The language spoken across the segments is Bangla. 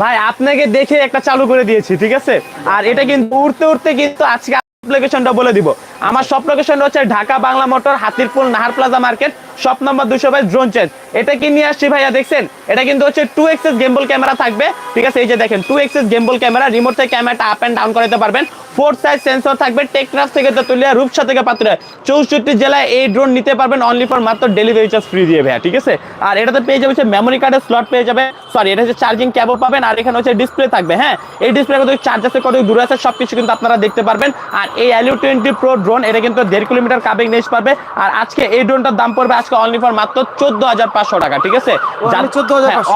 ভাই, আপনাকে দেখে একটা চালু করে দিয়েছি, ঠিক আছে? আর এটা কিন্তু উড়তে উড়তে কিন্তু আজকে অ্যাপ্লিকেশনটা বলে দিব। আমার সব লোকেশনটা হচ্ছে Dhaka Bangla motor, Hatirpool, Nahar plaza market shop number দুশো বাইশ ড্রোন চেঞ্জ এটা কি নিয়ে আসছি ভাইয়া দেখছেন? এটা কিন্তু হচ্ছে টু এক্সেস গেম্বল ক্যামেরা থাকবে। ঠিক আছে, এই যে দেখেন two axis gimbal camera remote থেকে ক্যামেরাটা আপ অ্যান্ড ডাউন করাতে পারবেন। ফোর সাইজ সেন্সর থাকবে টেকনাফ থেকে তেতুলিয়া, রূপসা থেকে পাতুরিয়া চৌষট্টি জেলায় এই ড্রোন নিতে পারবেন অনলি ফর মাত্র ডেলিভারি চার্জ ফ্রি দিয়ে ভাইয়া, ঠিক আছে? আর এটাতে পেয়ে যাবে হচ্ছে মেমোরি কার্ডের স্লট পেয়ে যাবে সরি এটা হচ্ছে চার্জিং কেবল পাবেন, আর এখানে হচ্ছে ডিসপ্লে থাকবে হ্যাঁ? এই ডিসপ্লে কত চার্জ আছে কত দূরে আছে, সবকিছু কিন্তু আপনারা দেখতে পারবেন। আর এই অ্যালিউ টোয়েন্টি প্রো ড্রোন এটা কিন্তু দেড় কিলোমিটার কাবিং নেস পাবে আর আজকে এই ড্রোনটার দাম পড়বে আজকে অনলি ফর মাত্র চোদ্দ হাজার পাঁচশো টাকা ঠিক আছে?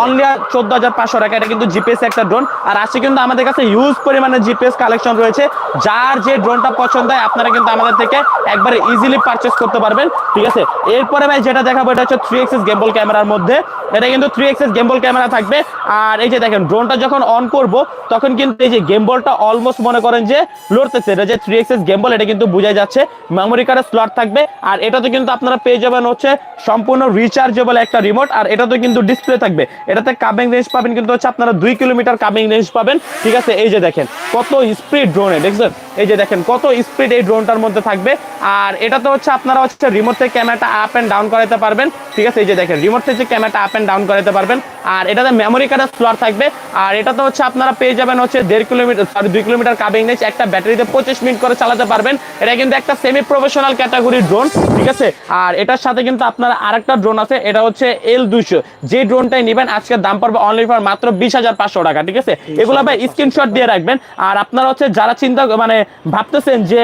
অনলি চোদ্দ হাজার পাঁচশো টাকা এটা কিন্তু জিপিএস একটা ড্রোন আর আজকে কিন্তু আমাদের কাছে ইউজ পরিমাণে জিপিএস কালেকশন রয়েছে। যার যে ড্রোনটা পছন্দ হয় আপনারা কিন্তু আমাদের থেকে একবারে ইজিলি পারচেস করতে পারবেন ঠিক আছে? এরপরে ভাই যেটা দেখাবো এটা হচ্ছে থ্রি এক্সেস গেম্বল ক্যামেরার মধ্যে। এটা কিন্তু থ্রি এক্সেস গেম্বল ক্যামেরা থাকবে। আর এই যে দেখেন ড্রোনটা যখন অন করব, তখন কিন্তু এই যে গেমবলটা অলমোস্ট মনে করেন যে লড়তেছে। এটা যে থ্রি এক্সেস গেমবল এটা কিন্তু বোঝাই যাচ্ছে। মেমোরি কার্ডের স্লট থাকবে। আর এটাতে কিন্তু আপনারা পেয়ে যাবেন হচ্ছে সম্পূর্ণ রিচার্জেবল একটা রিমোট আর এটাতে কিন্তু ডিসপ্লে থাকবে। এটাতে কাবিং রেঞ্জ পাবেন কিন্তু হচ্ছে আপনারা দুই কিলোমিটার কাবিং রেঞ্জ পাবেন। ঠিক আছে, এই যে দেখেন, কত স্পিড ড্রোনে দেখছেন? এই যে দেখেন, কত স্পিড এই ড্রোনটার মধ্যে থাকবে। আর এটাতে হচ্ছে আপনারা হচ্ছে রিমোট থেকে ক্যামেরাটা আপ অ্যান্ড ডাউন করাতে পারবেন। ঠিক আছে, এই যে দেখেন রিমোট থেকে ক্যামেরাটা আপ অ্যান্ড ডাউন করাতে পারবেন। আর এটাতে মেমোরি কার্ডের স্লট থাকবে। আর এটাতে হচ্ছে আপনারা পেয়ে যাবেন হচ্ছে দেড় কিলোমিটার সরি দুই কিলোমিটার কাবিং রেঞ্জ একটা ব্যাটারিতে পঁচিশ মিনিট করে চালাতে পারবেন। এটা কিন্তু একটা সেমি প্রফেশনাল ক্যাটাগরি ড্রোন ঠিক আছে? আর এটার সাথে কিন্তু আপনারা আরেকটা ড্রোন আছে, এটা হচ্ছে এল দুইশো। যে ড্রোনটাই নেবেন, আজকে দাম পড়বে অনলি ফর মাত্র বিশ হাজার পাঁচশো টাকা, ঠিক আছে? এগুলো ভাই স্ক্রিনশট দিয়ে রাখবেন। আর আপনারা হচ্ছে যারা চিন্তা মানে ভাবতেছেন যে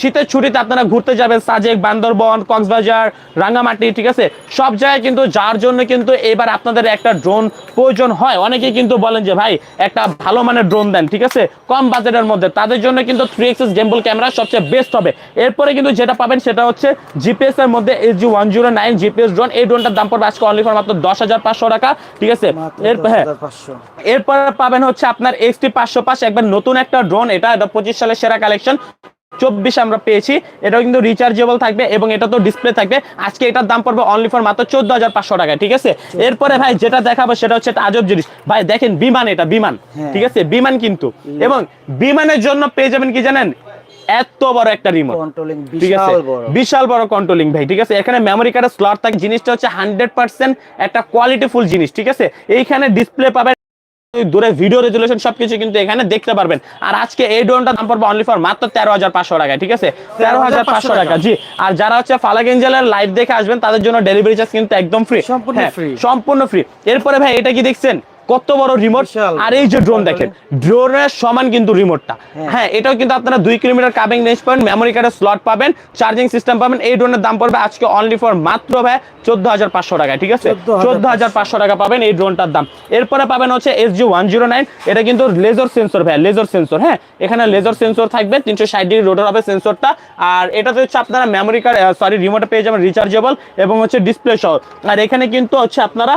শীতের ছুটিতে আপনারা ঘুরতে যাবেন, সাজেক, বান্দরবন, কক্সবাজার, রাঙ্গামাটি, ঠিক আছে? সব জায়গায় কিন্তু যার জন্য কিন্তু এবার আপনাদের একটা ড্রোন প্রয়োজন হয়। অনেকেই কিন্তু বলেন যে ভাই একটা ভালো মানের ড্রোন দেন ঠিক আছে? কম বাজেটের মধ্যে। তাদের জন্য কিন্তু থ্রি এক্সেস গেম্বল ক্যামেরা সবচেয়ে বেস্ট হবে। এরপরে কিন্তু যেটা পাবেন সেটা হচ্ছে জিপিএস এর মধ্যে S G one zero nine GPS drone এই ড্রোনটার দাম পড়বে আজকে অনলি ফর মাত্র দশ হাজার পাঁচশো টাকা ঠিক আছে? হ্যাঁ 10,500 এরপর পাবেন হচ্ছে আপনার এক্সটি পাঁচশো পাঁচ। একবার নতুন একটা ড্রোন এটা পঁচিশ সালের সেরা কালেকশন চব্বিশ আমরা পেয়েছি। এটাও কিন্তু রিচার্জেবল থাকবে এবং এটা তো ডিসপ্লে থাকবে। আজকে এটার দাম পড়বে অনলি ফর মাত্র চোদ্দ হাজার পাঁচশো টাকা ঠিক আছে? এরপরে ভাই যেটা দেখাবো সেটা হচ্ছে একটা আজব জিনিস। ভাই দেখেন বিমান এটা বিমান হ্যাঁ। ঠিক আছে? বিমান কিন্তু। এবং বিমানের জন্য পেয়ে যাবেন কি জানেন? এত বড় একটা রিমোট ঠিক আছে? বিশাল বড়। বিশাল বড় কন্ট্রোলিং ভাই ঠিক আছে? এখানে মেমোরি কার্ডের স্লট থাকে। জিনিসটা হচ্ছে হান্ড্রেড পার্সেন্ট একটা কোয়ালিটিফুল জিনিস ঠিক আছে? এইখানে ডিসপ্লে পাবেন দূরে ভিডিও রেজুলেশন সবকিছু কিন্তু এখানে দেখতে পারবেন। আর আজকে এই ড্রোনটা দাম পড়বে অনলি ফর মাত্র তেরো হাজার পাঁচশো টাকা ঠিক আছে? তেরো হাজার পাঁচশো টাকা জি। আর যারা হচ্ছে ফালাগেঞ্জেলের লাইভ দেখে আসবেন তাদের জন্য ডেলিভারি চার্জ কিন্তু একদম ফ্রি সম্পূর্ণ ফ্রি সম্পূর্ণ ফ্রি এরপরে ভাই এটা কি দেখছেন? কত বড় রিমোট আর এই যে ড্রোন দেখেন। ড্রোনের সমান কিন্তু রিমোটটা হ্যাঁ। হ্যাঁ এটাও কিন্তু আপনারা দুই কিলোমিটার কাবিং রেঞ্জ পাবেন মেমোরি কার্ডের স্লট পাবেন চার্জিং সিস্টেম পাবেন। এই ড্রোনের দাম পড়বে আজকে অনলি ফর মাত্র ভাই চোদ্দ হাজার পাঁচশো টাকা ঠিক আছে? 14,500 চোদ্দ হাজার পাঁচশো টাকা পাবেন এই ড্রোনটার দাম। এরপরে পাবেন হচ্ছে S G one zero nine এটা কিন্তু লেজার সেন্সর ভাই লেজার সেন্সর হ্যাঁ? এখানে লেজার সেন্সর থাকবে তিনশো ষাট ডিগ্রি রোটার হবে সেন্সরটা আর এটাতে হচ্ছে আপনারা মেমোরি কার্ড সরি রিমোটে পেয়ে যাবেন রিচার্জেবল এবং হচ্ছে ডিসপ্লে সহ। আর এখানে কিন্তু হচ্ছে আপনারা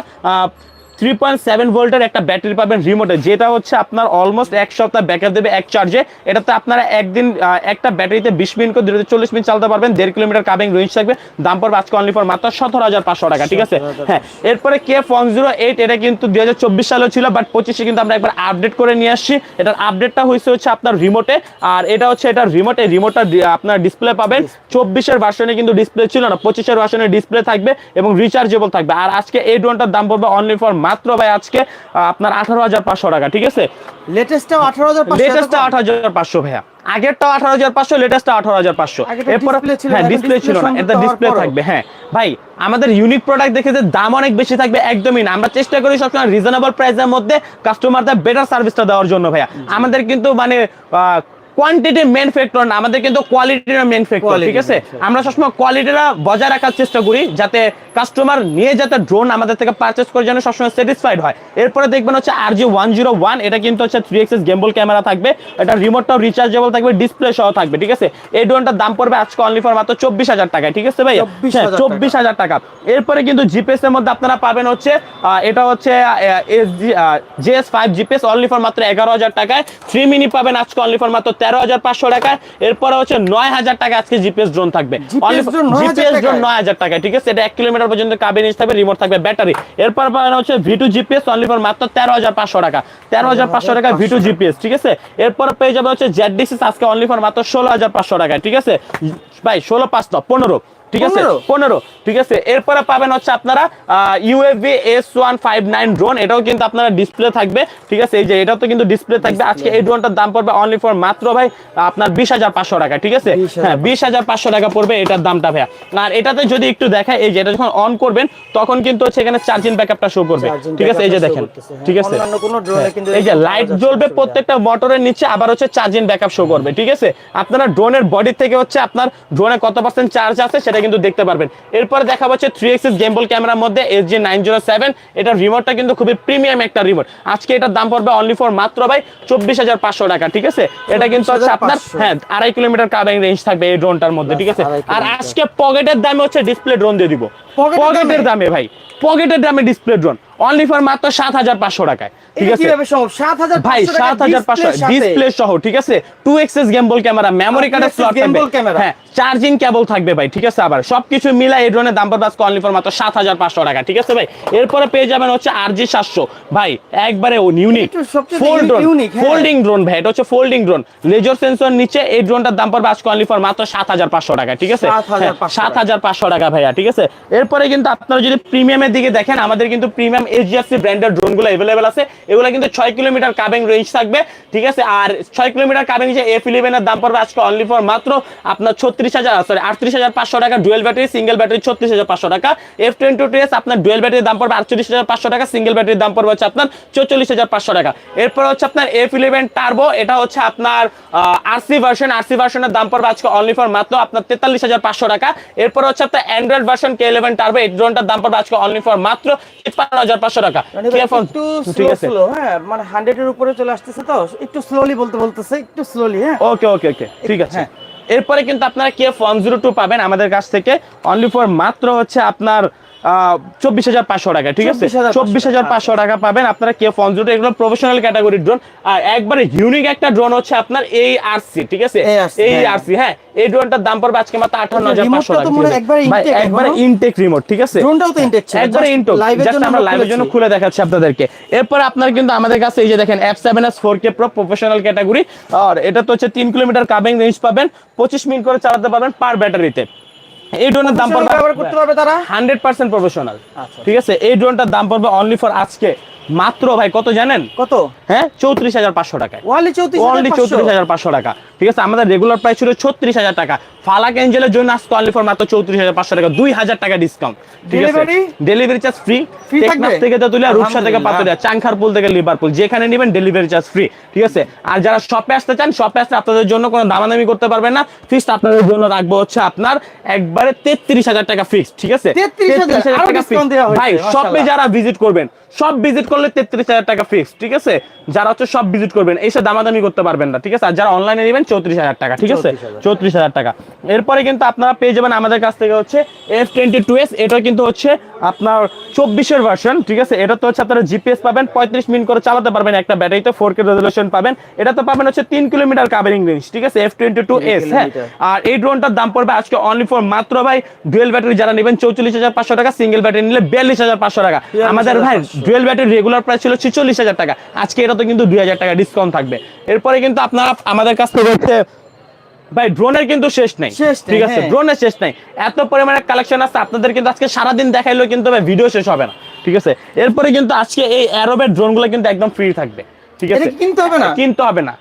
থ্রি পয়েন্ট সেভেন ভোল্টের একটা ব্যাটারি পাবেন রিমোটে যেটা হচ্ছে আপনার অলমোস্ট এক সপ্তাহ ব্যাকআপ দেবে এক চার্জে এটাতে আপনারা একদিন একটা ব্যাটারিতে বিশ মিনিট করে দুটো চল্লিশ মিনিট চালাতে পারবেন দেড় কিলোমিটার কাবিং রেঞ্জ থাকবে। দাম পড়বে আজকে অনলি ফর মাত্র সতেরো হাজার পাঁচশো টাকা ঠিক আছে? হ্যাঁ এরপরে কে জিরো এইট এটা কিন্তু দুই হাজার চব্বিশ সালে ছিল বাট পঁচিশে কিন্তু আমরা একবার আপডেট করে নিয়ে আসছি। এটার আপডেটটা হয়েছে হচ্ছে আপনার রিমোটে আর এটা হচ্ছে এটা রিমোটে রিমোটটা আপনার ডিসপ্লে পাবেন। চব্বিশের ভার্সনে কিন্তু ডিসপ্লে ছিল না পঁচিশের ভার্সনে ডিসপ্লে থাকবে এবং রিচার্জেবল থাকবে। আর আজকে এই ড্রোনটার দাম পড়বে অনলি ফর মাত্র ভাই আজকে আপনার আঠারো হাজার পাঁচশো টাকা ঠিক আছে? লেটেস্টটাও 18500 লেটেস্টটা আট হাজার পাঁচশো ভাইয়া। আগেরটা আঠারো হাজার পাঁচশো লেটেস্টটা আঠারো হাজার পাঁচশো। এরপরে হ্যাঁ ডিসপ্লে ছিল না এটা ডিসপ্লে থাকবে হ্যাঁ। ভাই আমাদের ইউনিক প্রোডাক্ট দেখে যে দাম অনেক বেশি থাকবে একদমই না। আমরা চেষ্টা করি সবসময় রিজনেবল প্রাইসের মধ্যে কাস্টমারদের বেটার সার্ভিসটা দেওয়ার জন্য ভাইয়া। আমাদের কিন্তু মানে কোয়ান্টিটি মেন ফ্যাক্টর না আমাদের কিন্তু কোয়ালিটির মেন ফ্যাক্টর ঠিক আছে? আমরা সবসময় কোয়ালিটিটা বজায় রাখার চেষ্টা করি যাতে কাস্টমার নিয়ে যাতে ড্রোন আমাদের থেকে পারচেস করে যেন সবসময় স্যাটিসফাইড হয়। এরপরে দেখবেন হচ্ছে R G one zero one এটা কিন্তু হচ্ছে থ্রি এক্সেস গেম্বল ক্যামেরা থাকবে এটা রিমোটটাও রিচার্জেবল থাকবে ডিসপ্লে সহ থাকবে ঠিক আছে? এই ড্রোনটার দাম পড়বে আজকে অনলি ফর মাত্র চব্বিশ হাজার টাকায় ঠিক আছে ভাই চব্বিশ হাজার টাকা। এরপরে কিন্তু জিপিএস এর মধ্যে আপনারা পাবেন হচ্ছে এটা হচ্ছে S G GS five GPS only for মাত্র এগারো হাজার টাকায়। থ্রি মিনি পাবেন আজকে অনলি ফর মাত্র তেরো হাজার পাঁচশো টাকা। এরপরে হচ্ছে নয় হাজার টাকা আজকে জিপিএস ড্রোন থাকবে। GPS drone 9,000 জিপিএস ড্রোন নয় হাজার টাকা ঠিক আছে? এটা এক কিলোমিটার পর্যন্ত কাবিনেজ থাকবে রিমোট থাকবে ব্যাটারি এরপর হচ্ছে ভিটু জিপিএস অনলি ফর মাত্র তেরো হাজার পাঁচশো টাকা। তেরো হাজার পাঁচশো টাকা ভিটু জিপিএস ঠিক আছে? এরপর পেয়ে যাবে হচ্ছে জেড ডিসিস আজকে অনলি ফর মাত্র ষোলো হাজার পাঁচশো টাকা ঠিক আছে? ভাই ষোলো পাঁচ তো পনেরো। ঠিক আছে? পনেরো। ঠিক আছে? এরপরে পাবেন হচ্ছে আপনারা UAV S one five nine drone এটাও কিন্তু আপনারা ডিসপ্লে থাকবে। ঠিক আছে? এই যে এটাও তো কিন্তু ডিসপ্লে থাকবে। আজকে এই ড্রোনটার দাম পড়বে অনলি ফর মাত্র ভাই আপনার বিশ হাজার পাঁচশো টাকা। ঠিক আছে? হ্যাঁ বিশ হাজার পাঁচশো টাকা পড়বে এটার দামটা ভাইয়া। আর এটাতে যদি একটু দেখায় এই যে এটা যখন অন করবেন তখন কিন্তু হচ্ছে এখানে চার্জিং ব্যাকআপটা শো করবে। ঠিক আছে? এই যে দেখেন। হ্যাঁ। ঠিক আছে? হ্যাঁ, এই যে লাইট জ্বলবে প্রত্যেকটা মোটরের নিচে আবার হচ্ছে চার্জিং ব্যাকআপ শো করবে। ঠিক আছে? আপনারা ড্রোনের বডি থেকে হচ্ছে আপনার ড্রোনে কত পার্সেন্ট চার্জ আছে সেটা কিন্তু দেখতে পারবেন। এরপর দেখা যাচ্ছে থ্রি এক্সিস গেম্বল ক্যামেরার মধ্যে S G nine zero seven এটা রিমোটটা কিন্তু খুবই প্রিমিয়াম একটা রিমোট আজকে এটার দাম পড়বে অনলি ফর মাত্র ভাই চব্বিশ হাজার পাঁচশো টাকা ঠিক আছে? এটা কিন্তু হচ্ছে আপনার হ্যাঁ আড়াই কিলোমিটার কাবাইং রেঞ্জ থাকবে এই ড্রোনটার মধ্যে ঠিক আছে? আর। আজকে পকেটের দামে হচ্ছে ডিসপ্লে ড্রোন দিয়ে দিব। পকেটের? দামে? ভাই। পকেটের দামে ডিসপ্লে ড্রোন অনলি ফর মাত্র সাত হাজার পাঁচশো টাকায় ঠিক আছে? কীভাবে সম্ভব? 7,500 ভাই সাত হাজার পাঁচশো ডিসপ্লে সহ ঠিক আছে? টু গেমবল ক্যামেরা মেমোরি কার্ডের স্লট থাকবে। হ্যাঁ চার্জিং কেবল থাকবে ভাই ঠিক আছে? আবার সবকিছু মিলাই এই ড্রোনের দাম আজকে অনলি ফর মাত্র সাত হাজার পাঁচশো টাকা ঠিক আছে ভাই? এরপরে পেয়ে যাবেন হচ্ছে আর জি সাতশো। ভাই একবারে ও ইউনিক ফোল্ড ড্রোন হ্যাঁ। ফোল্ডিং ড্রোন ভাই এটা হচ্ছে ফোল্ডিং ড্রোন লেজার সেন্সর নিচে এই ড্রোনটার দাম আজকে অনলি ফর মাত্র সাত হাজার পাঁচশো টাকা ঠিক আছে? সাত হাজার পাঁচশো টাকা। ভাইয়া ঠিক আছে? এরপরে কিন্তু আপনারা যদি প্রিমিয়ামের দিকে দেখেন আমাদের কিন্তু প্রিমিয়াম এইচডিএফসি ব্র্যান্ডের ড্রোনগুলো অ্যাভেলেবেল আছে। এগুলো কিন্তু ছয় কিলোমিটার কাবিং রেঞ্জ থাকবে, ঠিক আছে? আর ছয় কিলোমিটার কাবিং যে এফ ইলেভেনের দাম পড়বে আজকে অনলি ফর মাত্র আপনার ছত্রিশ হাজার সরি আটত্রিশ হাজার পাঁচশো টাকা ডুয়েল ব্যাটারি সিঙ্গেল ব্যাটারি ছত্রিশ হাজার পাঁচশো টাকা। এফ টোয়েন্টি টু এস আপনার ডুয়েল ব্যাটারির দাম পড়বে আটচল্লিশ হাজার পাঁচশো টাকা সিঙ্গেল ব্যাটারির দাম পড়বে হচ্ছে আপনার চৌচল্লিশ হাজার পাঁচশো টাকা। এরপর হচ্ছে আপনার এফ ইলেভেন টার্বো এটা হচ্ছে আপনার আরসি ভার্সন আরসি ভার্সনের দাম পড়বে আজকে অনলি ফর মাত্র আপনার তেতাল্লিশ হাজার পাঁচশো টাকা। এরপর হচ্ছে আপনার Android version K eleven turbo এই ড্রোনটার দাম পড়বে আজকে অনলি ফর মাত্র তিপ্পান্ন হাজার পাঁচশো টাকা। মানে ভাই একটু ঠিক আছে। হ্যাঁ মানে 100 এর উপরে চলে আসতেছে তো একটু স্লোলি বলতে বলতেছে একটু স্লোলি হ্যাঁ। ওকে ওকে ওকে ঠিক আছে। হ্যাঁ। এরপরে কিন্তু আপনারা কে ফর্ম জিরো টু পাবেন আমাদের কাছ থেকে। অনলি ফর মাত্র হচ্ছে আপনার চব্বিশ হাজার পাঁচশো টাকা ঠিক আছে? চব্বিশ হাজার পাঁচশো টাকা। পাবেন আপনারা কে এগুলো প্রফেশনাল ড্রোন আর একবারে ইউনিক একটা ড্রোন হচ্ছে আপনার এই আরসি ঠিক আছে? এই হ্যাঁ। আরসি হ্যাঁ। এই ড্রোনটার দাম পড়বে আজকে মাত্র আঠান্ন হাজার পাঁচশো টাকা? একবারে। ইনটেক রিমোট ঠিক আছে? ইনটেক জাস্ট আমরা লাইভের জন্য খুলে দেখাচ্ছি আপনাদেরকে। এরপর আপনার কিন্তু আমাদের কাছে এই যে দেখেন F seven S four K pro professional category আর এটা তো হচ্ছে তিন কিলোমিটার কাবিং রেঞ্জ পাবেন পঁচিশ মিনিট করে চালাতে পারবেন পার ব্যাটারিতে এই ড্রোনের দাম পড়বে করতে পারবে তারা? হান্ড্রেড পার্সেন্ট প্রফেশনাল আচ্ছা। ঠিক আছে? এই ড্রোনটার দাম পড়বে অনলি ফর আজকে। মাত্র ভাই কত জানেন? কত? হ্যাঁ চৌত্রিশ হাজার পাঁচশো টাকায়। ওয়ালি 34 অনলি চৌত্রিশ হাজার পাঁচশো টাকা। ঠিক আছে আমাদের রেগুলার প্রাইস ছিল ছত্রিশ হাজার টাকা। ফালাক এঞ্জেলের জন্য আজকে অনলি ফর মাত্র চৌত্রিশ হাজার পাঁচশো টাকা দুই হাজার টাকা ডিসকাউন্ট ঠিক আছে? Delivery charge free Teknaf? থেকে তেতুলিয়া রূপসা থেকে। পাতুরিয়া চাংখারপুল থেকে লিভারপুল যেখানে নেবেন ডেলিভারি চার্জ ফ্রি ঠিক আছে? আর যারা শপে আসতে চান শপে আসতে আপনাদের জন্য কোনো দামাদামি করতে পারবেন না। ফিক্সড আপনাদের জন্য রাখব হচ্ছে আপনার একবারে তেত্রিশ হাজার টাকা ফিক্স ঠিক আছে? 33,000 আরও টাকা ভাই শপে যারা ভিজিট করবেন সব ভিজিট করলে তেত্রিশ হাজার টাকা ফিক্স ঠিক আছে? যারা হচ্ছে সব ভিজিট করবেন এসে দামাদামি করতে পারবেন না ঠিক আছে? আর যারা অনলাইনে নেবেন চৌত্রিশ হাজার টাকা ঠিক আছে? চৌত্রিশ হাজার টাকা। এরপরে কিন্তু আপনারা পেয়ে যাবেন আমাদের কাছ থেকে হচ্ছে এফ টোয়েন্টি টু এস এটা কিন্তু হচ্ছে আপনার চব্বিশের ভার্সন ঠিক আছে? এটা তো হচ্ছে আপনারা জিপিএস পাবেন পঁয়ত্রিশ মিনিট করে চালাতে পারবেন একটা ব্যাটারিতে ফোর কে রেজলিউশন পাবেন। এটা তো পাবেন হচ্ছে তিন কিলোমিটার কাভারিং রেঞ্জ ঠিক আছে? এফ টোয়েন্টি টু এস হ্যাঁ? আর এই ড্রোনটার দাম পড়বে আজকে অনলি ফর মাত্র ভাই ডুয়েল ব্যাটারি যারা নেবেন চৌচল্লিশ হাজার পাঁচশো টাকা সিঙ্গেল ব্যাটারি নিলে বিয়াল্লিশ হাজার পাঁচশো টাকা। আমাদের ভাই 42,500 ডুয়েল ব্যাটারি রেগুলার প্রাইস ছিল ছিচল্লিশ হাজার টাকা। আজকে এটা তো কিন্তু দুই হাজার টাকা ডিসকাউন্ট থাকবে। এরপরে কিন্তু আপনারা আমাদের কাছ থেকে হচ্ছে ভাই ড্রোনের কিন্তু শেষ নাই। ঠিক আছে? হ্যাঁ। ড্রোনের শেষ নাই। এত পরিমাণে কালেকশন আছে আপনাদের কিন্তু আজকে সারাদিন দেখাইলেও কিন্তু ভাই ভিডিও শেষ হবে না। ঠিক আছে? এরপরে কিন্তু আজকে এই অ্যারোবের ড্রোনগুলো কিন্তু একদম ফ্রি থাকবে। ঠিক আছে? কিনতে হবে না? কিনতে হবে না।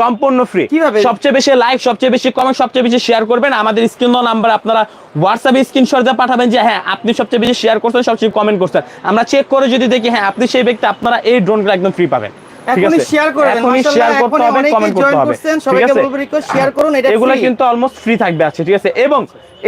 সম্পূর্ণ ফ্রি কীভাবে? সবচেয়ে বেশি লাইক সবচেয়ে বেশি কমেন্ট সবচেয়ে বেশি শেয়ার করবেন। আমাদের স্ক্রিন নাম্বার আপনারা হোয়াটসঅ্যাপে স্ক্রিনশট দিয়ে পাঠাবেন যে হ্যাঁ আপনি সবচেয়ে বেশি শেয়ার করছেন সবচেয়ে কমেন্ট করছেন। আমরা চেক করে যদি দেখি হ্যাঁ আপনি সেই ব্যক্তি আপনারা এই ড্রোনগুলো একদম ফ্রি পাবেন। এখনই শেয়ার করবেন শেয়ার করতে হবে কমেন্ট করতে হবে। সবাইকে বলব request, share করুন, এটা এগুলো কিন্তু অলমোস্ট ফ্রি থাকবে আছে ঠিক আছে? এবং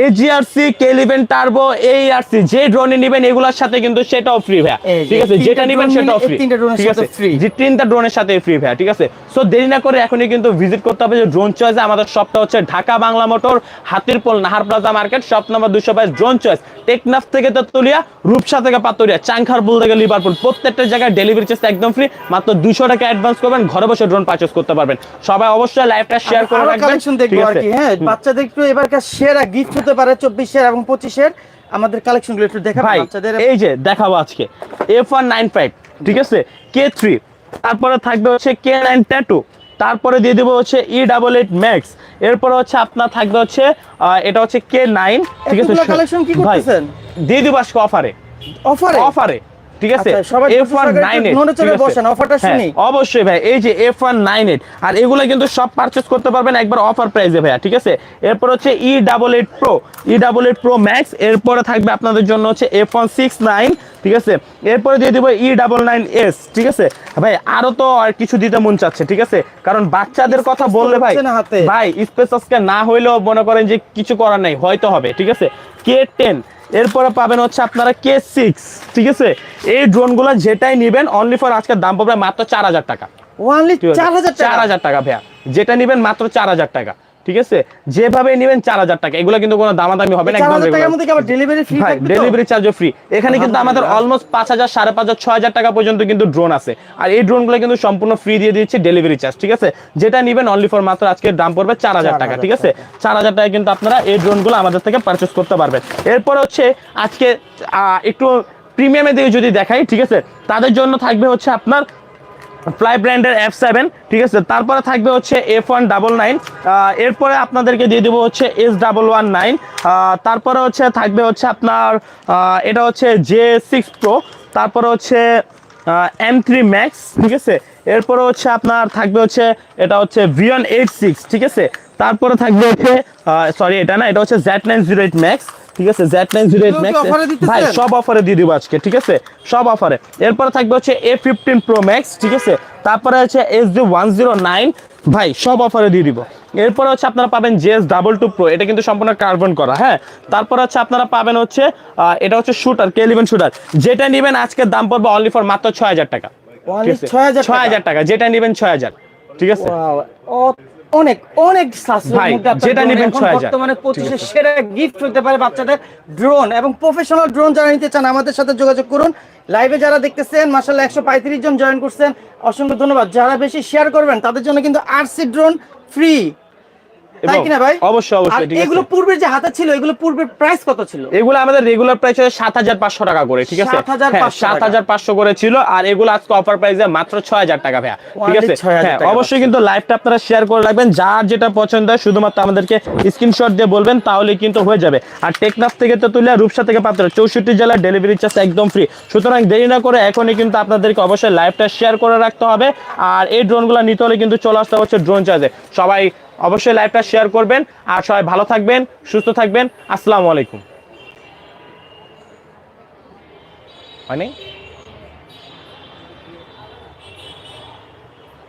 এজিআরসি কেলিভেন টার্বো এইআরসি যে ড্রোনে নেবেন এগুলোর সাথে কিন্তু সেটাও ফ্রি ভাইয়া। ঠিক আছে? যেটা নেবেন সেটাও ফ্রি তিনটা drone এর ঠিক আছে? যে তিনটা ড্রোনের সাথে ফ্রি ভাইয়া ঠিক আছে? সো দেরি না করে এখনই কিন্তু ভিজিট করতে হবে যে ড্রোন চয়েসে আমাদের শপটা হচ্ছে Dhaka Bangla motor Hatirpool Nahar plaza market shop number দুশো বাইশ ড্রোন চয়েস টেকনাফ থেকে তেতুলিয়া রূপসা থেকে পাতুরিয়া চাংখারপুল থেকে লিভারপুল। প্রত্যেকটা জায়গায় ডেলিভারি চার্জ একদম ফ্রি মাত্র দুশো টাকা অ্যাডভান্স করবেন ঘরে বসে ড্রোন পারচেস করতে পারবেন। সবাই অবশ্যই লাইভটা শেয়ার করে রাখবেন কালেকশন দেখব আর কি হ্যাঁ বাচ্চাদের একটু এবারকার সেরা গিফট হতে পারে চব্বিশের এবং পঁচিশের। আমাদের কালেকশনগুলো একটু দেখাবো বাচ্চাদের। এই যে দেখাবো আজকে এফ ওয়ান নাইন ফাইভ ঠিক আছে? কে থ্রি তারপরে থাকবে হচ্ছে কে নাইন ট্যাটু তারপরে দিয়ে দেবো হচ্ছে ই ডাবল এইট ম্যাক্স এরপরে হচ্ছে আপনার থাকবে হচ্ছে এটা হচ্ছে কে নাইন ঠিক আছে? কালেকশন কি করতেছেন? দিয়ে দিব আজকে অফারে অফারে অফারে ঠিক আছে? আচ্ছা, বসেন, offerটা শুনি। অবশ্যই ভাই এই যে এফ ওয়ান নাইন এইট আর এগুলো কিন্তু সব পারচেস করতে পারবেন একবার অফার প্রাইসে ভাইয়া ঠিক আছে? এরপর হচ্ছে E double eight pro E double eight pro max এরপরে থাকবে আপনাদের জন্য হচ্ছে এফ ওয়ান সিক্স নাইন ঠিক আছে? এরপরে দিয়ে দিব ই ডাবল নাইন এস ঠিক আছে? ভাই আরও তো আর কিছু দিতে মন চাচ্ছে ঠিক আছে? কারণ বাচ্চাদের কথা বললে ভাই হাতে। ভাই স্পেস আজকে না হইলেও মনে করেন যে কিছু করার নাই হয়তো হবে ঠিক আছে? কে টেন এরপরে পাবেন হচ্ছে আপনারা কে সিক্স ঠিক আছে? এই ড্রোন ড্রোনগুলো যেটাই নিবেন অনলি ফর আজকের দাম পাবেন মাত্র চার হাজার টাকা? চার হাজার টাকা ভাইয়া। যেটা নিবেন মাত্র চার হাজার টাকা। ঠিক আছে? যেভাবে নেবেন চার হাজার টাকা। এগুলো কিন্তু কোনো দামাদামি হবে না ডেলিভারি চার্জও ফ্রি এখানে কিন্তু আমাদের অলমোস্ট পাঁচ হাজার সাড়ে পাঁচ হাজার ছয় হাজার টাকা পর্যন্ত কিন্তু ড্রোন আছে। আর এই ড্রোনগুলো কিন্তু সম্পূর্ণ ফ্রি দিয়ে দিচ্ছে ডেলিভারি চার্জ ঠিক আছে? যেটা নেবেন অনলি ফর মাত্র আজকে দাম পড়বে চার হাজার টাকা ঠিক আছে? চার হাজার টাকা কিন্তু আপনারা এই ড্রোনগুলো আমাদের থেকে পারচেস করতে পারবেন। এরপর হচ্ছে আজকে আহ, একটু প্রিমিয়ামে দিয়ে যদি দেখাই ঠিক আছে? তাদের জন্য থাকবে হচ্ছে আপনার ফ্লাই ব্র্যান্ডের এফ সেভেন ঠিক আছে? তারপরে থাকবে হচ্ছে এফ ওয়ান ডাবল নাইন এরপরে আপনাদেরকে দিয়ে দেবো হচ্ছে এস ডাবল ওয়ান নাইন তারপরে হচ্ছে থাকবে হচ্ছে আপনার এটা হচ্ছে জে সিক্স প্রো তারপরে হচ্ছে এম থ্রি ম্যাক্স ঠিক আছে? এরপরে হচ্ছে আপনার থাকবে হচ্ছে, এটা হচ্ছে ভিয়ন এইট সিক্স ঠিক আছে? তারপরে থাকবে হচ্ছে সরি এটা না, এটা হচ্ছে Z nine zero eight max ঠিক আছে? Z nine zero eight max? ভাই সব অফারে দিয়ে দিব আজকে ঠিক আছে? সব অফারে এরপরে থাকবে হচ্ছে এ ফিফটিন প্রো ম্যাক্স ঠিক আছে? তারপরে হচ্ছে S D one zero nine ভাই সব অফারে দিয়ে দিব। এরপরে হচ্ছে আপনারা পাবেন জেএস ডাবল টু প্রো এটা কিন্তু সম্পূর্ণ কার্বন করা হ্যাঁ? তারপর হচ্ছে আপনারা পাবেন হচ্ছে এটা হচ্ছে শুটার কে ইলেভেন শুটার যেটা নেবেন আজকের দাম পড়বে অনলি ফর মাত্র ছয় হাজার টাকা ঠিক আছে? 6,000 টাকা? ছয় হাজার টাকা? যেটা নেবেন ছয় হাজার ঠিক আছে? অনেক অনেক যেটা নেবেন 6000 বর্তমানে পঁচিশে সেরা গিফট হতে পারে বাচ্চাদের ড্রোন এবং প্রফেশনাল ড্রোন যারা নিতে চান আমাদের সাথে যোগাযোগ করুন। লাইভে যারা দেখতেছেন মাসাল্লাহ একশো পঁয়ত্রিশ জন জয়েন করছেন। অসংখ্য ধন্যবাদ। যারা বেশি শেয়ার করবেন তাদের জন্য কিন্তু আরসি ড্রোন ফ্রি তাই এবং কিনা ভাই? অবশ্যই আর অবশ্যই ঠিক আছে। এগুলো পূর্বে যে হাতে ছিল এগুলো পূর্বের প্রাইস কত ছিল? এগুলো আমাদের রেগুলার প্রাইস হচ্ছে সাত হাজার পাঁচশো টাকা করে ঠিক আছে? 7,500 সাত হাজার পাঁচশো করে ছিল আর এগুলো আজকে অফার প্রাইসে মাত্র ছয় হাজার টাকা ভাইয়া ঠিক আছে? হ্যাঁ অবশ্যই কিন্তু লাইভটা আপনারা শেয়ার করে রাখবেন যার যেটা পছন্দ হয় শুধুমাত্র আমাদেরকে স্ক্রিনশট দিয়ে বলবেন তাহলে কিন্তু হয়ে যাবে। আর টেকনাফ থেকে তো তুলে রূপসা থেকে প্রাপ্ত চৌষট্টি জেলার ডেলিভারি চার্জ একদম ফ্রি সুতরাং দেরি না করে এখনই কিন্তু আপনাদেরকে অবশ্যই লাইভটা শেয়ার করে রাখতে হবে আর এই ড্রোনগুলো নিতে হলে কিন্তু চলে আসতে হচ্ছে ড্রোন চার্জে সবাই অবশ্যই লাইভটা শেয়ার করবেন আর সবাই ভালো থাকবেন সুস্থ থাকবেন। আসসালামু আলাইকুম। নাই